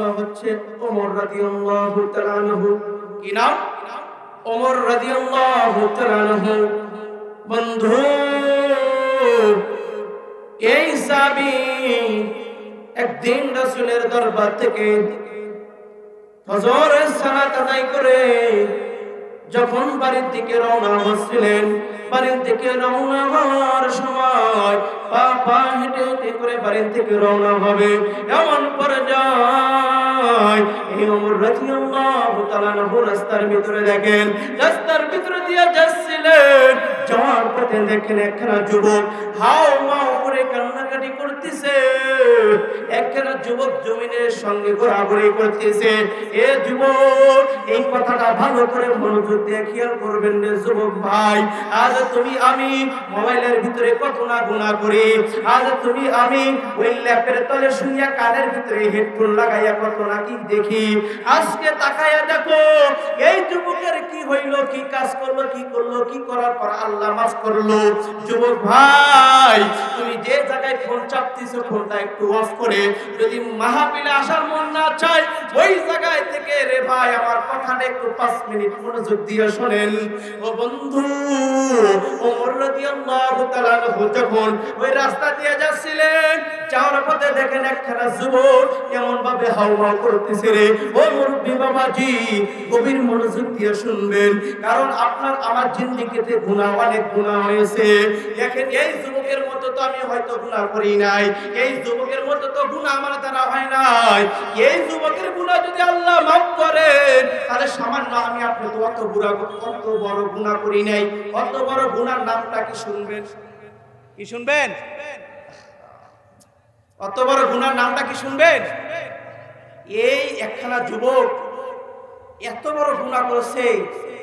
হচ্ছে ওমর রাদিয়াল্লাহু তাআলা আনহু। কি নাম? ওমর রাদিয়াল্লাহু তাআলা আনহু। বন্ধু এই একদিন রাসূলের দরবার থেকে ফজরের সালাত আদায় করে যখন বাড়ির দিকে রওনা হচ্ছিলেন বাড়ির দিকে রওনা হওয়ার সময় পা পা হেঁটে হেঁটে করে বাড়ির থেকে রওনা হবে। এমন পর্যায় দেখেন যাচ্ছিলেন। যাওয়ার পথে দেখেন একখানা যুবক, হাও মাও কান্নাকাটি করতেছে। একখানা যুবক জমিনের সঙ্গে ঘোরাঘুরি করতেছে। এ যুবক, এই কথাটা ভালো করে মনোযোগ দিয়ে খেয়াল করবেন রে যুবক ভাই। আজ তুমি আমি মোবাইলের ভিতরে কত না গুণা করি। আজ তুমি আমি ওই ল্যাপের তলে শুনিয়া কানের ভিতরে হেডফোন লাগাইয়া কত না কি দেখি। আজকে তাকাইয়া দেখো, এই যুবকের কি হইল, কি কাজ করল, কি করল, কি করার পর আল্লাহ মাফ করল। যুবক ভাই, তুমি যে জায়গায় ফোন চাপতেছো ফোনটা একটু অফ করে, যদি মাহফিলে আসার মন না চায়, ওই জায়গায় থেকে রে ভাই, আমার কথাটা একটু পাঁচ মিনিট মনোযোগ দিয়ে শোনেন। ও বন্ধু, ওমর রাদিয়াল্লাহু তাআলা যখন ওই রাস্তা দিয়ে যাচ্ছিলেন, যাওয়ার পথে দেখেন একখানা যুবক কেমন ভাবে হাওয়া করতেছে রে। ও মুরব্বী গভীর মনোযোগ দিয়ে শুনবেন, কারণ আপনার আমার জিন্দিগিতে গুনাহ অনেক গুনাহ হয়েছে। দেখেন এই যুবকের মতো তো আমি হয়তো গুনাহ করি নাই। এই যুবকের মতো তো গুনাহ আমার দ্বারা হয় নাই। এই যুবকের গুনাহ যদি আল্লাহ মাফ করেন, তাহলে সামান্য আমি আপনি তো অত বুড়া, অত বড় গুনাহ করি নাই। অত বড় গুনার নামটা কি শুনবেন? কি শুনবেন? অত বড় গুণার নামটা কি শুনবেন? এই একখানা যুবক এত বড় গুনাহ করেছে।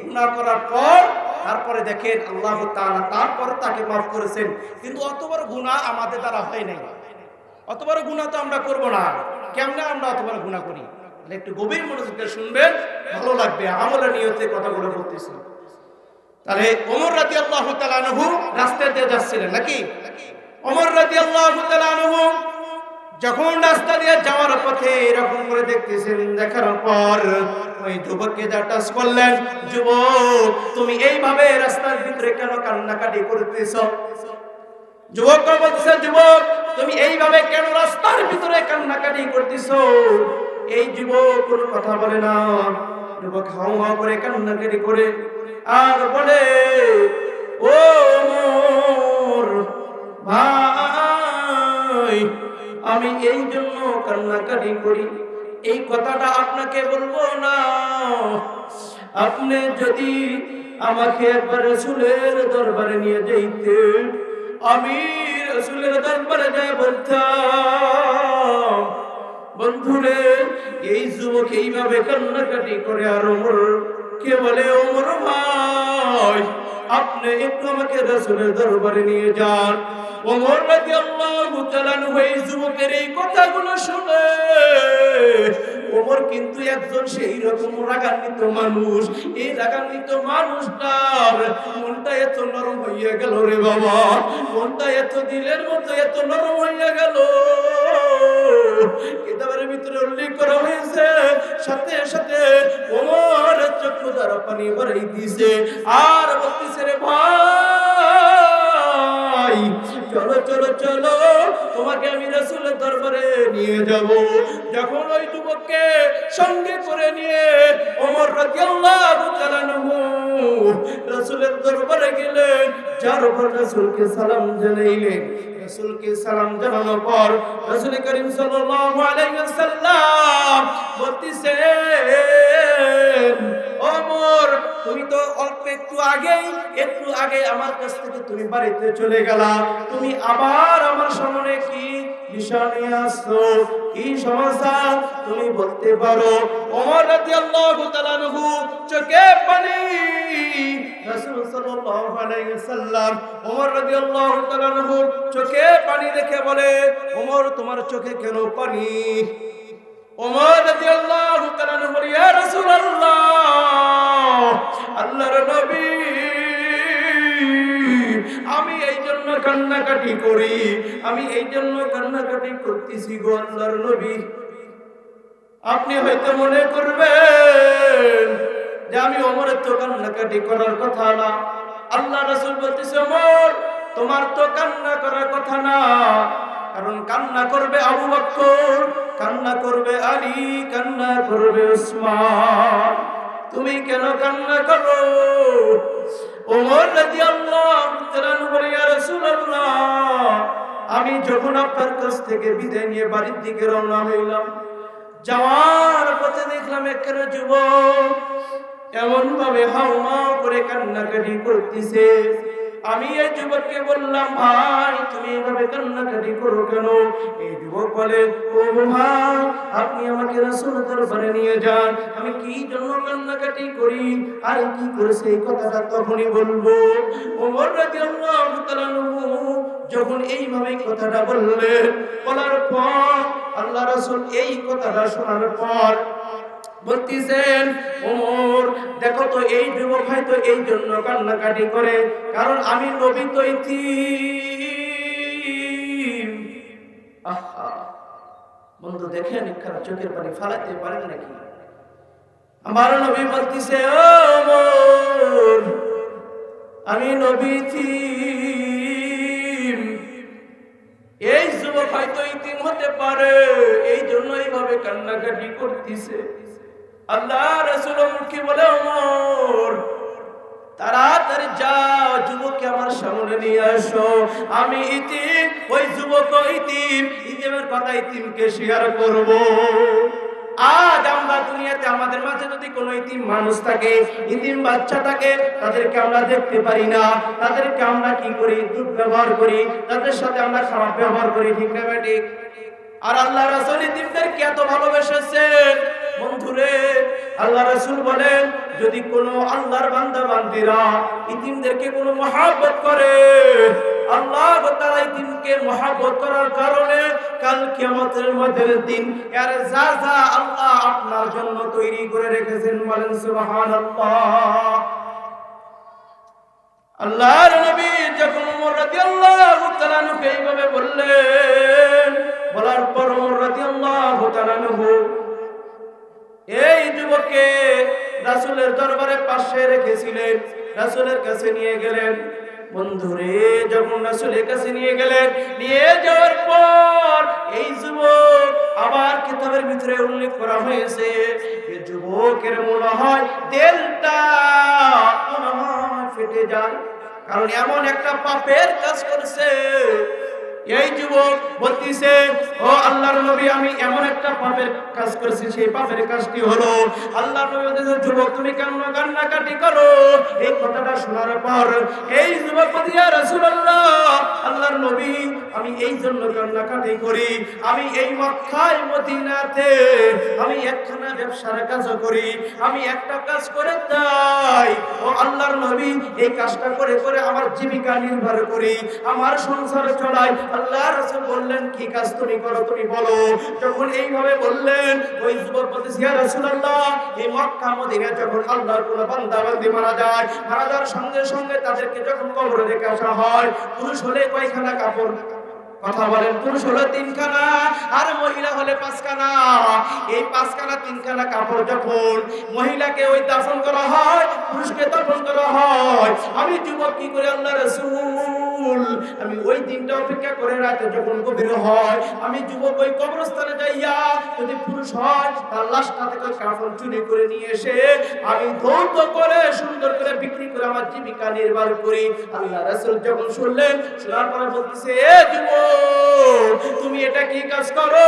গুনাহ করার পর তারপরে দেখেন আল্লাহ তারপরে তাকে মাফ করেছেন। কিন্তু অত বড় গুণা আমাদের দ্বারা হয় নাই। অত বড় গুনাহ তো আমরা করব না। কেমনে আমরা অত বড় গুনাহ করি? একটু গভীর মনোযোগ শুনবেন, ভালো লাগবে। আমলের নিয়তে কথাগুলো বলতেছি। তাহলে ওমর রাদিয়াল্লাহু তাআলা আনহু রাস্তা দিয়ে যাচ্ছিলেন নাকি? রাদিয়াল্লাহু তাআলা আনহু যখন রাস্তা দিয়ে যাওয়ার পথে এরকম করে দেখতেছেন, দেখার পর ওই যুবককে যা টাচ করলেন, যুবক, তুমি এইভাবে রাস্তার ভিতরে কেন কান্নাকাটি করতেছ? যুবক বলতেছে, যুবক, তুমি এইভাবে কেন রাস্তার ভিতরে কান্নাকাটি করতেছ? এই যুবক কোনো কথা বলে না। যুবক হাও হাও করে কান্নাকাটি করে। আর বলে, ও মোর ভাই আমি এই জন্য কান্নাকাটি করি। এই কথাটা আপনাকে বলব না। আপনি যদি আমাকে একবার রসুলের দরবারে নিয়ে যাইতেন, আমি রসুলের দরবারে যাই বলতাম। বন্ধুরে, এই যুবক এইভাবে কান্নাকাটি করে আর ওমর কে বলে? ওমর ভাই। আপনি একটু আমাকে রসুলের দরবারে নিয়ে যান। ওমর যুবকের এই কথাগুলো শুনে। ওমর কিন্তু একজন সেই রকম রাগান্বিত মানুষ। এই রাগান্বিত মনটা এত নরম হইয়া গেল রে বাবা। মনটা এত দিলের মতো এত নরম হইয়া গেল। কিতাবের ভিতরে উল্লেখ করা হয়েছে, সাথে সাথে ওমর দ্বারা পানি দিছে। আর বলতেছে রে ভাই, চলো চলো চলো, তোমাকে আমি রসুলের দরবারে নিয়ে যাব। যখন ওই যুবককে সঙ্গে করে নিয়ে ওমর রাদিয়াল্লাহু তাআলা রসুলের দরবারে গেলেন। যার উপর রসুলকে সালাম জানাইলেন। রসুলকে সালাম জানানোর পর রসুল করিম সাল্লাল্লাহু আলাইহি ওয়াসাল্লাম বলতেছেন ওমর তুমি তো অল্প একটু আগেই, একটু আগে আমার কাছ থেকে তুমি বাড়িতে চলে গেলা। তুমি আবার আমার সামনে কি তুমি বলতে পারো। চোখে পানি। চোখে পানি দেখে বলে, ওমর, তোমার চোখে কেন পানি? ওমর বলে, ইয়া রাসূলুল্লাহ! আল্লাহর নবী। আমি এই জন্য কান্নাকাটি করি, আমি এই জন্য কান্নাকাটি করতেছি গো আল্লাহর নবী। আপনি হয়তো মনে করবেন যে আমি অমরের তো কান্নাকাটি করার কথা না। আল্লাহ রসুল বলতেছে, অমর, তোমার তো কান্না করার কথা না। কারণ কান্না করবে আবু বক্কর, কান্না করবে আলী, কান্না করবে উসমান। তুমি কেন কান্না করো? ওমর রাদিয়াল্লাহু তাআলা আমি যখন আপনার কাছ থেকে বিদায় নিয়ে বাড়ির দিকে রওনা হইলাম, যাওয়ার পথে দেখলাম একটা যুবক এমন ভাবে হাওমা করে কান্নাকাটি করতেছে। আমি এই যুবককে বললাম, ভাই, তুমি এইভাবে কান্নাকাটি করো কেন? এই যুবক বলে, ও ভাই আপনি আমাকে রাসূল দরবারে নিয়ে যান। আমি কি জন্য কান্নাকাটি করি? আর কি করেছে এই কথাটা তখনই বলব? ওমর রাদিয়াল্লাহু তাআলা যখন এইভাবে কথাটা বললেন, বলার পর আল্লাহ রাসূল এই কথাটা শোনার পর বলতেছেন, ওমর, দেখো তো এই যুবক হয়তো এই জন্য কান্নাকাটি করে, কারণ আমি নবী তো। আহা, বন্ধু দেখেন একখানা চোখের পানি ফালাতে পারেন নাকি আমার নবী বলতেছে, ওমর, আমি নবী। এই যুবক হয়তো ইতিম হতে পারে, এই জন্য এইভাবে কান্নাকাটি করতেছে আল্লাহ রসুল বলে তাড়াতাড়ি যাও, যুবককে আমার সামনে নিয়ে আসো। আমি ওই যুবক ইতিম, ইতিমের কথা ইতিমকে করব। আজ আমরা দুনিয়াতে আমাদের মাঝে যদি কোনো ইতিম মানুষ থাকে, ইতিম বাচ্চা থাকে, তাদেরকে আমরা দেখতে পারি না। তাদেরকে আমরা কি করি? দুর্ব্যবহার করি। তাদের সাথে আমরা খারাপ ব্যবহার করি, ঠিক না ঠিক? আর আল্লাহ রাসূল ইতিমদেরকে এত ভালোবেসেছেন। বন্ধুরে, আল্লাহ রাসূল বলেন, যদি কোনো আল্লাহর বান্দা, বান্দিরা ইতিমদেরকে কোনো মহাব্বত করে, আল্লাহ তাআলা ইতিমকে মহাব্বত করার কারণে কাল কিয়ামতের মধ্যে দিন এর যা যা আল্লাহ আপনার জন্য তৈরি করে রেখেছেন বলেন সুবহানাল্লাহ। আল্লাহর নবী যখন ওমর রাদিয়াল্লাহু তাআলা এইভাবে বললেন, বলার পর ওমর রাদিয়াল্লাহু তাআলা এই যুবককে রাসূলের দরবারে পাশে রেখেছিলেন, রাসূলের কাছে নিয়ে গেলেন। বন্ধুরে, যখন রাসূলের কাছে নিয়ে গেলেন, নিয়ে যাওয়ার পর এই যুবক আবার কিতাবের ভিতরে উল্লেখ করা হয়েছে যে যুবকের মনে হয় দিলটা মনে ফেটে যায়, কারণ এমন একটা পাপের কাজ করছে। এই যুবক বলতিছে, ও আল্লাহর নবী আমি এমন একটা পাপের কাজ করেছি, সেই পাপের কাজটি হলো আল্লাহর নবী যুবক, তুমি কেন কান্নাকাটি করো। এই কথাটা শোনার পর, এই যুবক বলতে রাসূলুল্লাহ, আল্লাহর নবী, আমি এই জন্য কান্নাকাটি করি। আমি এই মক্কায়, মদিনাতে, আমি একখানা ব্যবসার কাজ করি। আমি একটা কাজ করে তাই ও আল্লাহর নবী, এই কাজটা করে করে আমার জীবিকা নির্ভর করি। আমার সংসার চলাই আল্লাহ রাসূল বললেন, কি কাজ তুমি করো, তুমি বলো। এইভাবে বললেন, ওই রাসূলুল্লাহ এই মক্কা মদিনা যখন আল্লাহর কোন বান্দা মারা যায়, মারা যাওয়ার সঙ্গে সঙ্গে তাদেরকে যখন কবরে রেখে আসা হয়, পুরুষ হলে কয়খানা কাপড়? কথা বলেন, পুরুষ তিনখানা, আর মহিলা হলে পাঁচখানা। এই পাঁচখানা, তিনখানা কাপড় যখন মহিলাকে ওই দাফন করা হয়, পুরুষকে দাফন করা হয়, আমি যুবক কি করে আল্লাহ রসুল আমি ওই দিনটা অপেক্ষা করে রাতে যখন গভীর হয়, আমি যুবক ওই কবরস্থানে যাইয়া যদি পুরুষ হয়, তার লাশটা থেকে কাফন চুরি করে নিয়ে এসে আমি ধৌত করে, সুন্দর করে বিক্রি করে আমার জীবিকা নির্বাহ করি। আল্লাহ রসুল যখন শুনলেন, শোনার পরে বলতেছে, এ যুবক, তুমি এটা কি কাজ করো?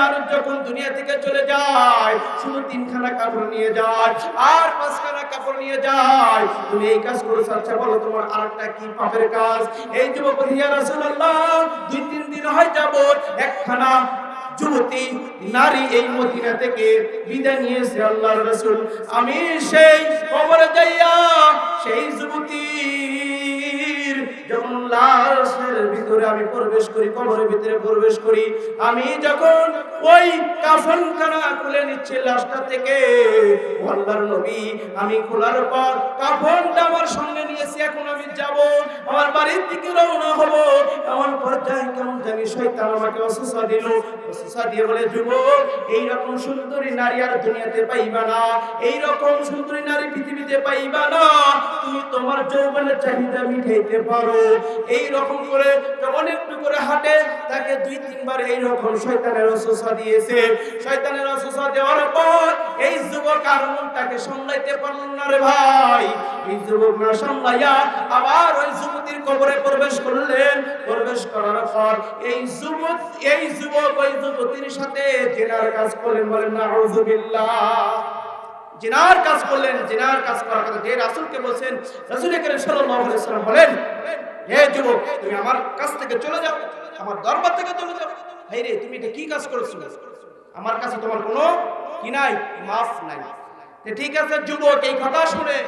মানুষ যখন দুনিয়া থেকে চলে যায়, শুধু তিনখানা কাপড় নিয়ে যায় আর পাঁচখানা কাপড় নিয়ে যায়। তুমি এই কাজ করেছ আচ্ছা বলো তোমার আরেকটা কি পাপের কাজ? এই যুবক ইয়া রাসূলুল্লাহ, দুই তিন দিন হয় যাবত একখানা যুবতী, নারী এই মদিনা থেকে বিদায় নিয়েছে আল্লাহর রাসূল। আমি সেই কবরে যাইয়া সেই যুবতীর যখন লাশের ভিতরে আমি প্রবেশ করি কবরের ভিতরে প্রবেশ করি। আমি যখন ওই কাফনখানা খুলে নিচ্ছি লাশটা থেকে, আল্লাহর নবী, আমি খোলার পর কাফনটা আমার সঙ্গে নিয়েছি এখন আমি যাব, আমার বাড়ির দিকে রওনা হব। এমন পর্যায়ে কেমন জানি শয়তান আমাকে অসুস্থ দিল। ওসুসা দিয়ে বলে, যুবক এই রকম সুন্দরী নারী আর দুনিয়াতে পাইবা না। এই রকম সুন্দরী নারী পৃথিবীতে পাইবা না। তুমি তোমার যৌবনের চাহিদা মিটাইতে পারো। এই রকম করে যখন একটু করে হাঁটে, তাকে দুই, তিনবার এই রকম শয়তানের ওসুসা দিয়েছে। শয়তানের ওসুসা দেওয়ার পর এই যুবক আর মনটাকে সামলাইতে পারল না রে ভাই। এই যুবক না সামলাইয়া আবার ওই যুবতীর কবরে প্রবেশ করলেন। প্রবেশ করার পর এই যুবক এই যুবক ওই যুবতীর সাথে জেনার কাজ করলেন বলেন না জিনার কাজ করলেন, জিনার কাজ করার কথা যে রাসূলকে বলছেন, রাসূল করিম সাল্লাল্লাহু আলাইহি সাল্লাম বলেন, হে যুবক, তুমি আমার কাছ থেকে চলে যাও, আমার দরবার থেকে চলে যাও। ভাই রে, তুমি এটা কি কাজ করেছ? আমার কাছে তোমার কোনো কি নাই, মাফ নাই। ঠিক আছে, যুবক, এই কথা শুনে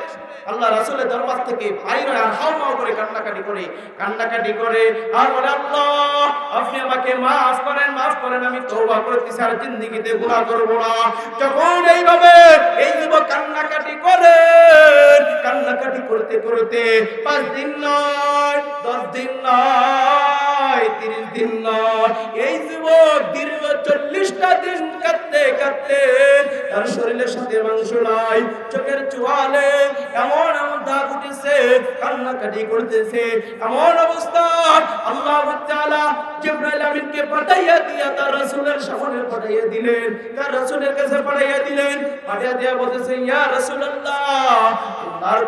আল্লাহ রাসূলের দরবার থেকে বাইরে আর হাও মাও করে কান্নাকাটি করে কান্নাকাটি করে, আর বলে, আল্লাহ, আপনি আমাকে মাফ করেন মাফ করেন, আমি তওবা করতেছি আর জিন্দেগিতে গুনাহ করব না। যখন এইভাবে এই যুবক কান্নাকাটি করে, কান্নাকাটি করতে করতে পাঁচ দিন নয়, দশ দিন নয়, তিরিশ দিন নয়, এই যুবক দীর্ঘ চল্লিশটা দিন কাঁদতে কাঁদতে তার শরীরের সাথে মাংস নাই, চোখের এমন কান্নাকাটি করতেছে। এমন অবস্থা, আল্লাহ আমিনকে পাঠাইয়া দিয়া তার সামনে পাঠাইয়া দিলেন। তার কাছে পাঠাইয়া দিলেন। দিয়া বলতেছে, ইয়া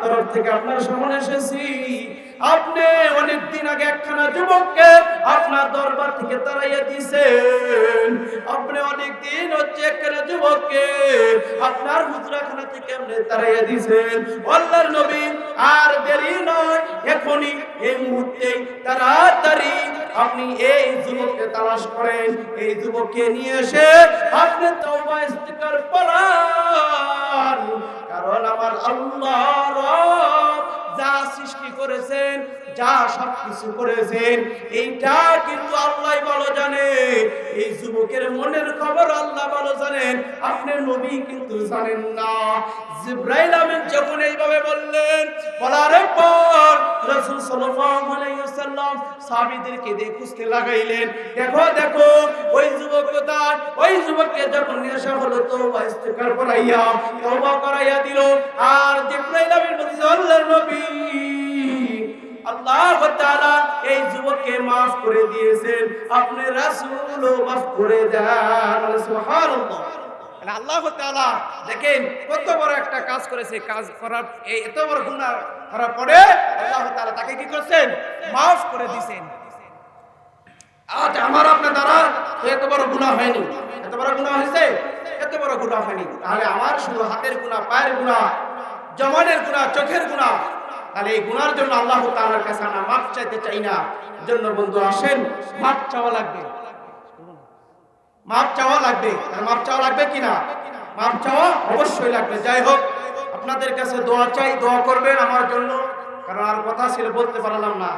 তরফ থেকে আপনার সামনে এসেছি। আপনি অনেক দিন আগে একখানা যুবককে আপনার দরবার থেকে তাড়াইয়া দিয়েছেন। আপনি অনেক দিন হচ্ছে একখানা যুবককে আপনার হুজরাখানা থেকে আপনি দিয়েছেন। আল্লাহর নবী, আর দেরি নয়, এখনই এই মুহূর্তে তাড়াতাড়ি আপনি এই যুবককে তালাশ করেন। এই যুবককে নিয়ে এসে আপনি তওবা ইস্তিগফার পড়ান কারণ আমার আল্লাহ যা সৃষ্টি করেছেন যা সবকিছু করেছেন, এইটা কিন্তু আল্লাহ ভালো জানে। এই যুবকের মনের খবর আল্লাহ ভালো জানেন আপনি নবী কিন্তু জানেন না। জিব্রাইল আমিন যখন এইভাবে বললেন, বলার পর রাসূল সাল্লাল্লাহু আলাইহি ওয়াসাল্লাম খুঁজতে লাগাইলেন। দেখো দেখো, ওই যুবক কোথায়? ওই যুবককে যখন নিয়ে হলো, তওবা ইস্তিগফার করাইয়া, তওবা করাইয়া দিল। তাআলা এই যুবককে maaf করে দিয়েছেন। আপনি রাসূলও maaf করে দেন। সুবহানাল্লাহ। আল্লাহ তাআলা দেখেন কত বড় একটা কাজ করেছে। কাজ করার এত বড় গুনাহ করার পরে আল্লাহ তাকে কি করেছেন? maaf করে দিয়েছেন। আজ আমার আপনার দ্বারা এত বড় গুনাহ হয়নি। এত বড় গুনাহ হয়েছে? এত বড় গুনাহ হয়নি। তাহলে আমার শুধু হাতের গুনাহ, পায়ের গুনাহ জমানের গুনাহ, চোখের গুনাহ তাহলে এই গুনার জন্য আল্লাহ তালার কাছে আমরা মাপ চাইতে চাই না। জন্য বন্ধু, আসেন, মাপ চাওয়া লাগবে। মাপ চাওয়া লাগবে। আর মাপ চাওয়া লাগবে কিনা মাপ চাওয়া অবশ্যই লাগবে। যাই হোক, আপনাদের কাছে দোয়া চাই, দোয়া করবেন আমার জন্য। কারণ আর কথা ছিল, বলতে পারলাম না।